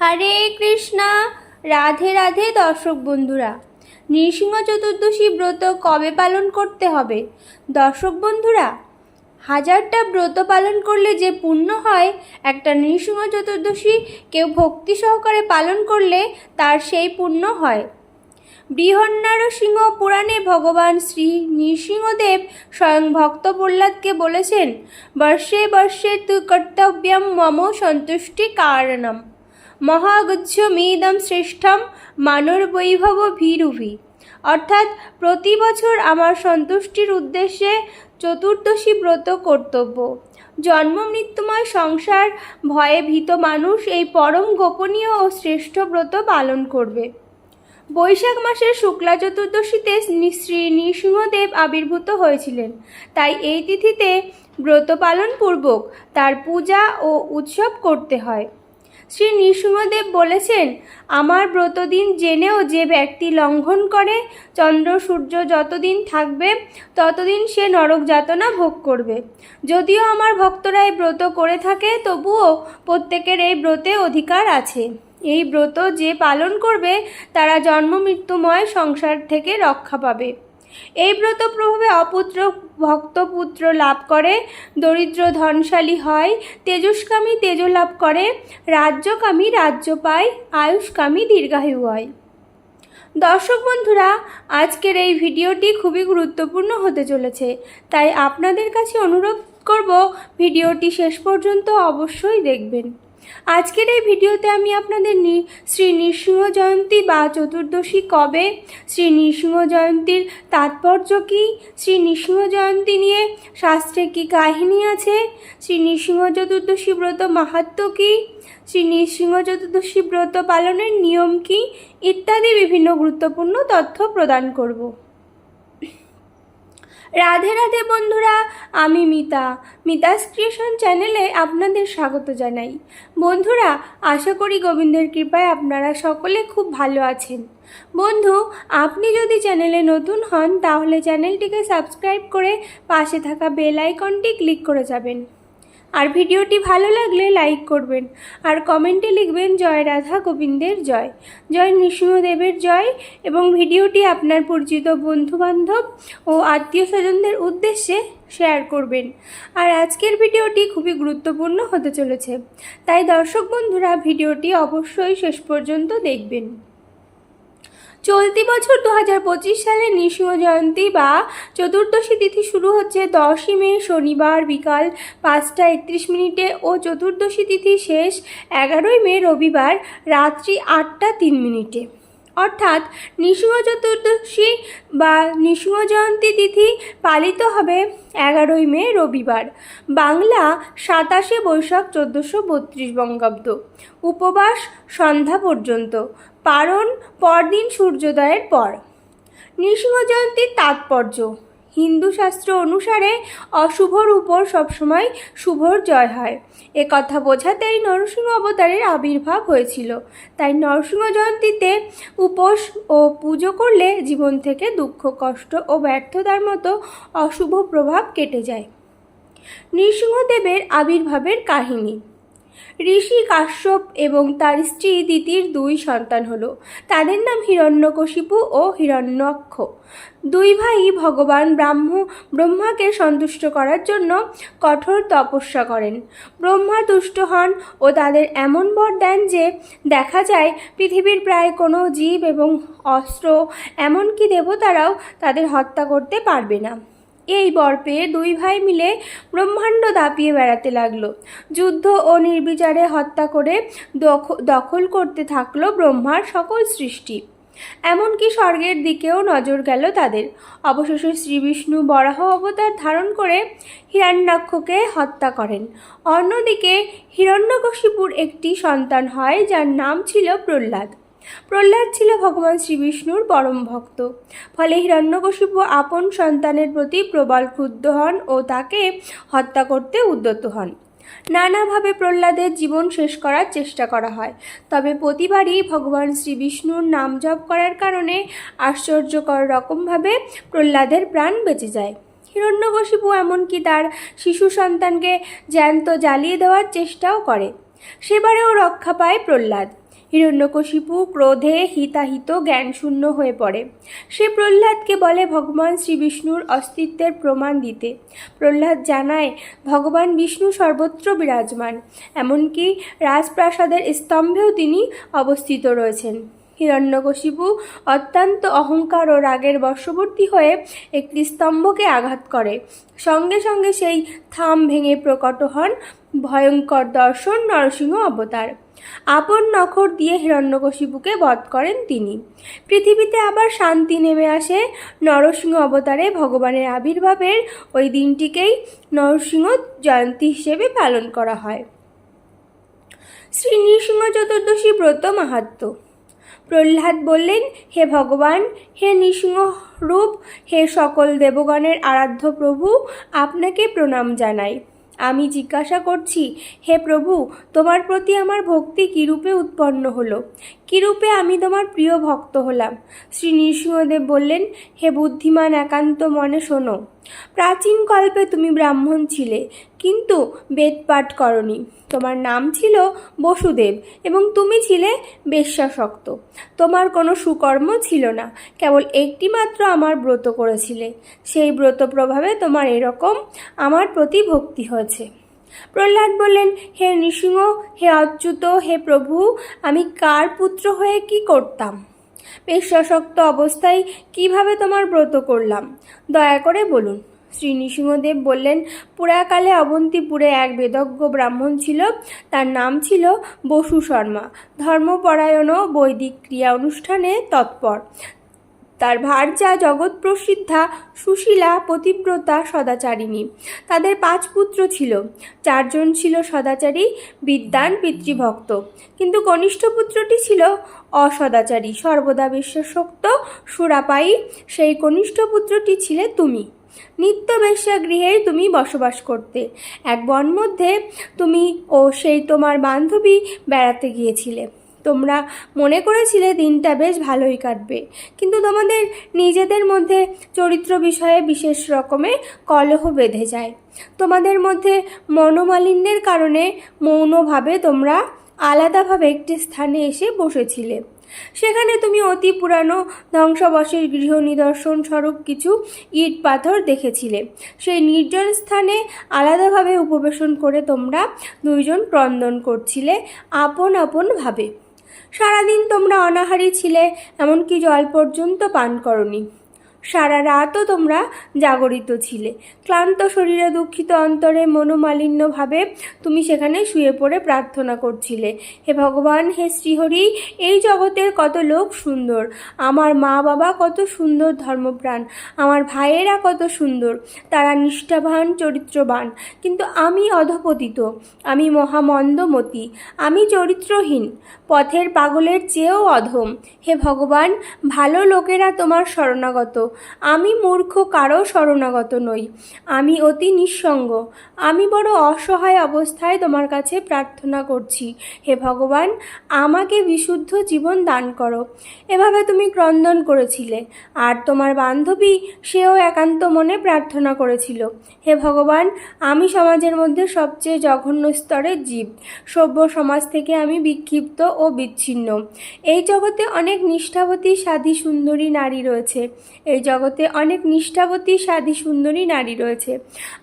হরে কৃষ্ণা। রাধে রাধে দর্শক বন্ধুরা। নৃসিংহ চতুর্দশী ব্রত কবে পালন করতে হবে? দর্শক বন্ধুরা, হাজারটা ব্রত পালন করলে যে পুণ্য হয়, একটা নৃসিংহ চতুর্দশী কেউ ভক্তি সহকারে পালন করলে তার সেই পুণ্য হয়। বৃহন্নারসিংহ পুরাণে ভগবান শ্রী নৃসিংহদেব স্বয়ং ভক্ত প্রহ্লাদকে বলেছেন, বর্ষে বর্ষে তু কর্তব্যম মম সন্তুষ্টি কারণম। মহাগুচ্ছমিদম শ্রেষ্ঠম মানর বৈভব ভীরুভি। অর্থাৎ প্রতি বছর আমার সন্তুষ্টির উদ্দেশ্যে চতুর্দশী ব্রত কর্তব্য। জন্ম মৃত্যুময় সংসার, ভয়ে ভীত মানুষ এই পরম গোপনীয় ও শ্রেষ্ঠ ব্রত পালন করবে। বৈশাখ মাসের শুক্লা চতুর্দশীতে শ্রী নৃসিংহদেব আবির্ভূত হয়েছিলেন। তাই এই তিথিতে ব্রত পালন পূর্বক তার পূজা ও উৎসব করতে হয়। শ্রী নৃসিংহদেব বলেছেন, আমার ব্রতদিন জেনেও যে ব্যক্তি লঙ্ঘন করে, চন্দ্র সূর্য যতদিন থাকবে, ততদিন সে নরক যাতনা ভোগ করবে। যদিও আমার ভক্তরা এই ব্রত করে থাকে, তবুও প্রত্যেকের এই ব্রতে অধিকার আছে। এই ব্রত যে পালন করবে, তারা জন্ম মৃত্যুময় সংসার থেকে রক্ষা পাবে। এই ব্রত প্রভাবে অপুত্র ভক্তপুত্র লাভ করে, দরিদ্র ধনশালী হয়, তেজস্কামী তেজ লাভ করে, রাজ্যকামী রাজ্য পায়, আয়ুষ্কামী দীর্ঘায়ু হয়। দর্শক বন্ধুরা, আজকের এই ভিডিওটি খুবই গুরুত্বপূর্ণ হতে চলেছে, তাই আপনাদের কাছে অনুরোধ করব ভিডিওটি শেষ পর্যন্ত অবশ্যই দেখবেন। আজকের এই ভিডিওতে আমি আপনাদের শ্রী নৃসিংহ জয়ন্তী বা চতুর্দশী কবে? শ্রী নৃসিংহ জয়ন্তীর তাৎপর্য কী? শ্রী নৃসিংহ জয়ন্তী নিয়ে শাস্ত্রে কী কাহিনী আছে? শ্রী নৃসিংহ চতুর্দশী ব্রত মাহাত্ম্য কী? শ্রী নৃসিংহ চতুর্দশী ব্রত পালনের নিয়ম কী? ইত্যাদি বিভিন্ন গুরুত্বপূর্ণ তথ্য প্রদান করব। রাধে রাধে বন্ধুরা, আমি মিতা। মিতাস ক্রিয়েশন চ্যানেলে আপনাদের স্বাগত জানাই। বন্ধুরা, আশা করি গোবিন্দের কৃপায় আপনারা সকলে খুব ভালো আছেন। বন্ধু, আপনি যদি চ্যানেলে নতুন হন, তাহলে চ্যানেলটিকে সাবস্ক্রাইব করে পাশে থাকা বেল আইকনটি ক্লিক করে যাবেন। আর ভিডিওটি ভালো লাগলে লাইক করবেন। আর কমেন্টে লিখবেন, জয় রাধা গোবিন্দের জয়। জয় নৃসিংহদেবের জয়। এবং ভিডিওটি আপনার পরিচিত বন্ধুবান্ধব ও আত্মীয় স্বজনদের উদ্দেশ্যে শেয়ার করবেন। আর আজকের ভিডিওটি খুবই গুরুত্বপূর্ণ হতে চলেছে। তাই দর্শক বন্ধুরা, ভিডিওটি অবশ্যই শেষ পর্যন্ত দেখবেন। চলতি বছর দু হাজার পঁচিশ সালে নৃসিংহ জয়ন্তী বা চতুর্দশী তিথি শুরু হচ্ছে দশই মে, শনিবার বিকাল পাঁচটা একত্রিশ মিনিটে ও চতুর্দশী তিথি শেষ এগারোই মে, রবিবার রাত্রি আটটা তিন মিনিটে। অর্থাৎ নৃসিংহ চতুর্দশী বা নৃসিংহ জয়ন্তী তিথি পালিত হবে এগারোই মে, রবিবার। বাংলা সাতাশে বৈশাখ চোদ্দোশো বত্রিশ বঙ্গাব্দ। উপবাস সন্ধ্যা পর্যন্ত। পারণ পরদিন সূর্যোদয়ের পর। নৃসিংহ জয়ন্তীর তাৎপর্য। হিন্দু শাস্ত্র অনুসারে অশুভর উপর সবসময় শুভর জয় হয়। এ কথা বোঝাতেই নরসিংহ অবতারের আবির্ভাব হয়েছিল। তাই নরসিংহ জয়ন্তীতে উপোস ও পুজো করলে জীবন থেকে দুঃখ, কষ্ট ও ব্যর্থতার মতো অশুভ প্রভাব কেটে যায়। নৃসিংহদেবের আবির্ভাবের কাহিনী। ঋষি কাশ্যপ এবং তার স্ত্রী দিতির দুই সন্তান হলো। তাদের নাম হিরণ্যকশিপু ও হিরণ্যক্ষ। দুই ভাই ভগবান ব্রাহ্ম ব্রহ্মাকে সন্তুষ্ট করার জন্য কঠোর তপস্যা করেন। ব্রহ্মা তুষ্ট হন ও তাদের এমন বর দেন যে দেখা যায় পৃথিবীর প্রায় কোনো জীব এবং অস্ত্র এমনকি দেবতারাও তাদের হত্যা করতে পারবে না। এই বর পেয়ে দুই ভাই মিলে ব্রহ্মাণ্ড দাপিয়ে বেড়াতে লাগল। যুদ্ধ ও নির্বিচারে হত্যা করে দখ- দখল করতে থাকল ব্রহ্মার সকল সৃষ্টি। এমনকি স্বর্গের দিকেও নজর গেল তাদের। অবশেষে শ্রীবিষ্ণু বরাহ অবতার ধারণ করে হিরণ্যাক্ষকে হত্যা করেন। অন্যদিকে হিরণ্যকশিপুর একটি সন্তান হয় যার নাম ছিল প্রহ্লাদ। প্রহ্লাদ ছিল ভগবান শ্রীবিষ্ণুর পরম ভক্ত। ফলে হিরণ্যকশিপু আপন সন্তানের প্রতি প্রবল ক্রুদ্ধ হন ও তাকে হত্যা করতে উদ্যত হন। নানাভাবে প্রহ্লাদের জীবন শেষ করার চেষ্টা করা হয়। তবে প্রতিবারই ভগবান শ্রী বিষ্ণুর নাম জপ করার কারণে আশ্চর্যকর রকমভাবে প্রহ্লাদের প্রাণ বেঁচে যায়। হিরণ্যকশিপু এমনকি তার শিশু সন্তানকে জ্যান্ত জ্বালিয়ে দেওয়ার চেষ্টাও করে। সেবারেও রক্ষা পায় প্রহ্লাদ। হিরণ্যকশিপু ক্রোধে হিতাহিত জ্ঞানশূন্য হয়ে পড়ে। সে প্রহ্লাদকে বলে, ভগবান শ্রী বিষ্ণুর অস্তিত্বের প্রমাণ দিতে। প্রহ্লাদ জানায়, ভগবান বিষ্ণু সর্বত্র বিরাজমান। এমনকি রাজপ্রাসাদের স্তম্ভেও তিনি অবস্থিত রয়েছেন। হিরণ্যকশিপু অত্যন্ত অহংকার ও রাগের বশবর্তী হয়ে একটি স্তম্ভকে আঘাত করে। সঙ্গে সঙ্গে সেই থাম ভেঙে প্রকট হন ভয়ঙ্কর দর্শন নরসিংহ অবতার। আপন নখর দিয়ে হিরণ্যকশিপুকে বধ করেন তিনি। পৃথিবীতে আবার শান্তি নেমে আসে নরসিংহ অবতারে ভগবানের আবির্ভাবের ওই দিনটিকেই নরসিংহ জয়ন্তী হিসেবে পালন করা হয়। শ্রী নৃসিংহ চতুর্দশী ব্রত মাহাত্ম্য প্রহ্লাদ বললেন, হে ভগবান, হে নৃসিংহ রূপ, হে সকল দেবগণের আরাধ্য প্রভু, আপনাকে প্রণাম জানাই। আমি জিজ্ঞাসা করছি হে প্রভু তোমার প্রতি আমার ভক্তি কীরূপে উৎপন্ন হলো? কিরূপে আমি তোমার প্রিয় ভক্ত হলাম। শ্রী নৃসিংহদেব বললেন, হে বুদ্ধিমান, একান্ত মনে শোনো। প্রাচীন কল্পে তুমি ব্রাহ্মণ ছিলে, কিন্তু বেদ পাঠ করনি। তোমার নাম ছিল বসুদেব এবং তুমি ছিলে বেশ্যাসক্ত। তোমার কোনো সুকর্ম ছিল না, কেবল একটি মাত্র আমার ব্রত করেছিলে। সেই ব্রত প্রভাবে তোমার এরকম আমার প্রতি ভক্তি হয়েছে। প্রহ্লাদ বললেন, হে নৃসিংহ, হে অচ্যুত, হে প্রভু, আমি কার পুত্র হয়ে কি করতাম? বেশ সশক্ত অবস্থায় কীভাবে তোমার ব্রত করলাম? দয়া করে বলুন। শ্রী নৃসিংহদেব বললেন, পুরাকালে অবন্তিপুরে এক বেদজ্ঞ ব্রাহ্মণ ছিল, তার নাম ছিল বসু শর্মা। ধর্মপরায়ণ বৈদিক ক্রিয়া অনুষ্ঠানে তৎপর। তার ভার্যা জগৎ প্রসিদ্ধা সুশীলা পতিব্রতা সদাচারিণী। তাদের পাঁচ পুত্র ছিল। চারজন ছিল সদাচারী বিদ্যান পিতৃভক্ত। কিন্তু কনিষ্ঠ পুত্রটি ছিল অসদাচারী, সর্বদা বিশ্বাসক্ত, সুরাপায়ী। সেই কনিষ্ঠ পুত্রটি ছিলে তুমি। নিত্য বেশ্যা গৃহেই তুমি বসবাস করতে। এক বন মধ্যে তুমি ও সেই তোমার বান্ধবী বেড়াতে গিয়েছিলে। তোমরা মনে করেছিলে দিনটা বেশ ভালোই কাটবে। কিন্তু তোমাদের নিজেদের মধ্যে চরিত্র বিষয়ে বিশেষ রকমের কলহ বেঁধে যায়। তোমাদের মধ্যে মনোমালিন্যের কারণে মৌনভাবে তোমরা আলাদাভাবে একটি স্থানে এসে বসেছিলে। সেখানে তুমি অতি পুরানো ধ্বংসাবশেষ গৃহ নিদর্শন স্বরূপ কিছু ইট পাথর দেখেছিলে। সেই নির্জন স্থানে আলাদাভাবে উপবেশন করে তোমরা দুইজন ক্রন্দন করছিলে আপন আপন ভাবে সারাদিন তোমরা অনাহারি ছিলে এমনকি জল পর্যন্ত পান করনি। সারা রাতও তোমরা জাগরিত ছিলে। ক্লান্ত শরীরে দুঃখিত অন্তরে মনোমালিন্যভাবে তুমি সেখানে শুয়ে পড়ে প্রার্থনা করছিলে। হে ভগবান, হে শ্রীহরি, এই জগতের কত লোক সুন্দর। আমার মা বাবা কত সুন্দর ধর্মপ্রাণ। আমার ভাইয়েরা কত সুন্দর। তারা নিষ্ঠাবান, চরিত্রবান। কিন্তু আমি অধপতিত। আমি মহামন্দমতি। আমি চরিত্রহীন। পথের পাগলের চেয়েও অধম। হে ভগবান, ভালো লোকেরা তোমার শরণাগত। আমি মূর্খ কারও শরণাগত নই। আমি অতি নিঃসঙ্গ। আমি বড় অসহায় অবস্থায় তোমার কাছে প্রার্থনা করছি। হে ভগবান, আমাকে বিশুদ্ধ জীবন দান করো। এভাবে তুমি ক্রন্দন করেছিলে। আর তোমার বান্ধবী সেও একান্ত মনে প্রার্থনা করেছিল। হে ভগবান, আমি সমাজের মধ্যে সবচেয়ে জঘন্য স্তরের জীব। সভ্য সমাজ থেকে আমি বিক্ষিপ্ত ও বিচ্ছিন্ন। এই জগতে অনেক নিষ্ঠাবতী সাধী সুন্দরী নারী রয়েছে। এই জগতে অনেক নিষ্ঠাবতী, সাদী, সুন্দরী নারী রয়েছে।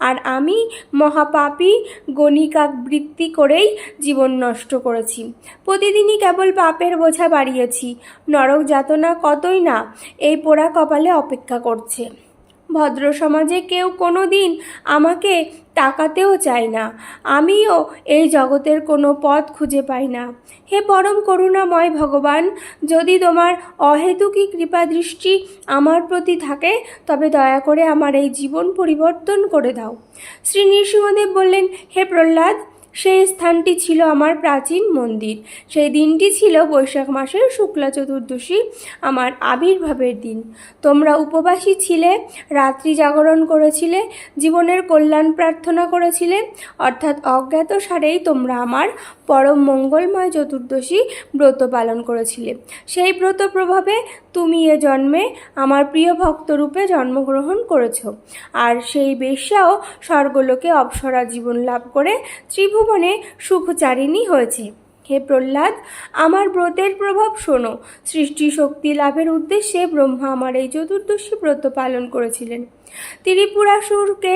আর আমি মহাপাপী গণিকাবৃত্তি করেই জীবন নষ্ট করেছি। প্রতিদিনই কেবল পাপের বোঝা বাড়িয়েছি। নরক যাতনা কতই না এই পোড়া কপালে অপেক্ষা করছে। ভদ্র সমাজে কেউ কোনো দিন আমাকে তাকাতেও চায় না। আমিও এই জগতের কোনো পথ খুঁজে পাই না। হে পরম করুণাময় ভগবান, যদি তোমার অহেতুকী কৃপা দৃষ্টি আমার প্রতি থাকে, তবে দয়া করে আমার এই জীবন পরিবর্তন করে দাও। শ্রী নৃসিংহদেব বললেন, হে প্রহ্লাদ সেই স্থানটি ছিল আমার প্রাচীন মন্দির। সেই দিনটি ছিল বৈশাখ মাসের শুক্লা চতুর্দশী, আমার আবির্ভাবের দিন। তোমরা উপবাসী ছিলে, রাত্রি জাগরণ করেছিলে, জীবনের কল্যাণ প্রার্থনা করেছিলে, অর্থাৎ অজ্ঞাত সারেই তোমরা আমার পরম মঙ্গলময় চতুর্দশী ব্রত পালন করেছিলে। সেই ব্রত প্রভাবে তুমি এ জন্মে আমার প্রিয় ভক্তরূপে জন্মগ্রহণ করেছ। আর সেই বেশ্যাও স্বর্গলোকে অপসরা জীবন লাভ করে ত্রিভুবন ভুবনে সুখচারিণী হয়েছে। হে প্রহ্লাদ, আমার ব্রতের প্রভাব শোনো। সৃষ্টি শক্তি লাভের উদ্দেশ্যে ব্রহ্মা আমার এই চতুর্দশী ব্রত পালন করেছিলেন। ত্রিপুরাসুরকে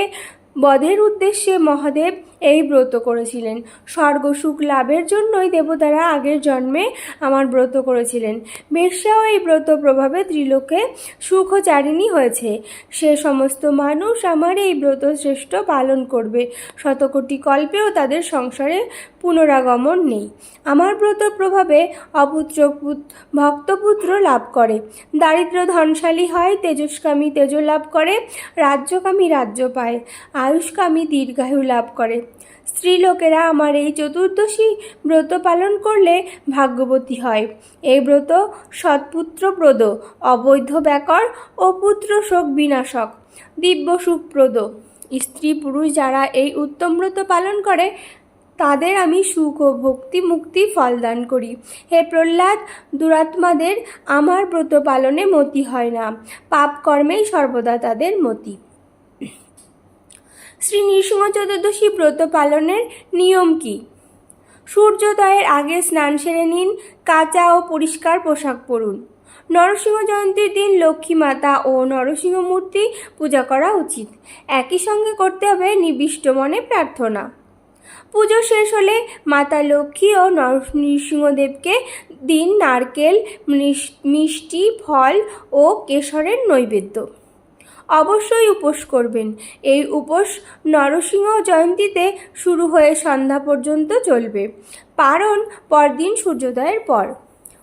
বধের উদ্দেশ্যে মহাদেব এই ব্রত করেছিলেন। স্বর্গ সুখ লাভের জন্যই দেবতারা আগের জন্মে আমার ব্রত করেছিলেন। বেশ্যাও এই ব্রত প্রভাবে ত্রিলোকে সুখচারিণী হয়েছে। সে সমস্ত মানুষ আমার এই ব্রত শ্রেষ্ঠ পালন করবে। শতকোটি কল্পেও তাদের সংসারে পুনরাগমন নেই। আমার ব্রত প্রভাবে অপুত্র পুত- ভক্তপুত্র লাভ করে। দারিদ্র ধনশালী হয়, তেজস্কামী তেজ লাভ করে, রাজ্যকামী রাজ্য পায়, আয়ুষ্কামী দীর্ঘায়ু লাভ করে। স্ত্রীলোকেরা আমার এই চতুর্দশী ব্রত পালন করলে ভাগ্যবতী হয়। এই ব্রত সৎপুত্রপ্রদ অবৈধ ব্যাকর ও পুত্র শোক বিনাশক, দিব্য সুখপ্রদ স্ত্রী পুরুষ যারা এই উত্তম ব্রত পালন করে, তাদের আমি সুখ ও ভক্তি মুক্তি ফলদান করি। হে প্রহ্লাদ, দুরাত্মাদের আমার ব্রত পালনে মতি হয় না। পাপ কর্মেই সর্বদা তাদের মতি। শ্রী নৃসিংহ চতুর্দশী ব্রত পালনের নিয়ম কি? সূর্যোদয়ের আগে স্নান সেরে নিন, কাঁচা ও পরিষ্কার পোশাক পরুন। নরসিংহ জয়ন্তীর দিন লক্ষ্মী মাতা ও নরসিংহ মূর্তি পূজা করা উচিত। একই সঙ্গে করতে হবে নিবিষ্ট মনে প্রার্থনা। পুজো শেষ হলে মাতা লক্ষ্মী ও নৃসিংহদেবকে দিন নারকেল মিষ্টি, ফল ও কেশরের নৈবেদ্য। অবশ্যই উপোস করবেন। এই উপোস নরসিংহ জয়ন্তীতে শুরু হয়ে সন্ধ্যা পর্যন্ত চলবে। পারণ পরদিন সূর্যোদয়ের পর।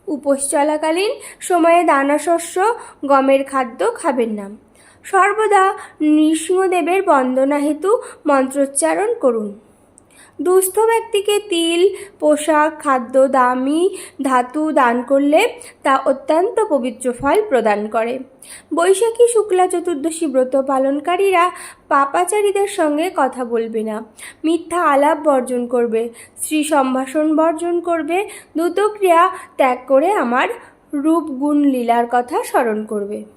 উপোস চলাকালীন সময়ে দানা শস্য গমের খাদ্য খাবেন না। সর্বদা নৃসিংহদেবের বন্দনা হেতু মন্ত্রোচ্চারণ করুন। দুস্থ ব্যক্তিকে তিল, পোশাক, খাদ্য, দামি ধাতু দান করলে তা অত্যন্ত পবিত্র ফল প্রদান করে। বৈশাখী শুক্লা চতুর্দশী ব্রত পালনকারীরা পাপাচারীদের সঙ্গে কথা বলবে না। মিথ্যা আলাপ বর্জন করবে শ্রী সম্ভাষণ বর্জন করবে, দ্রুতক্রিয়া ত্যাগ করে আমার রূপগুণ লীলার কথা স্মরণ করবে।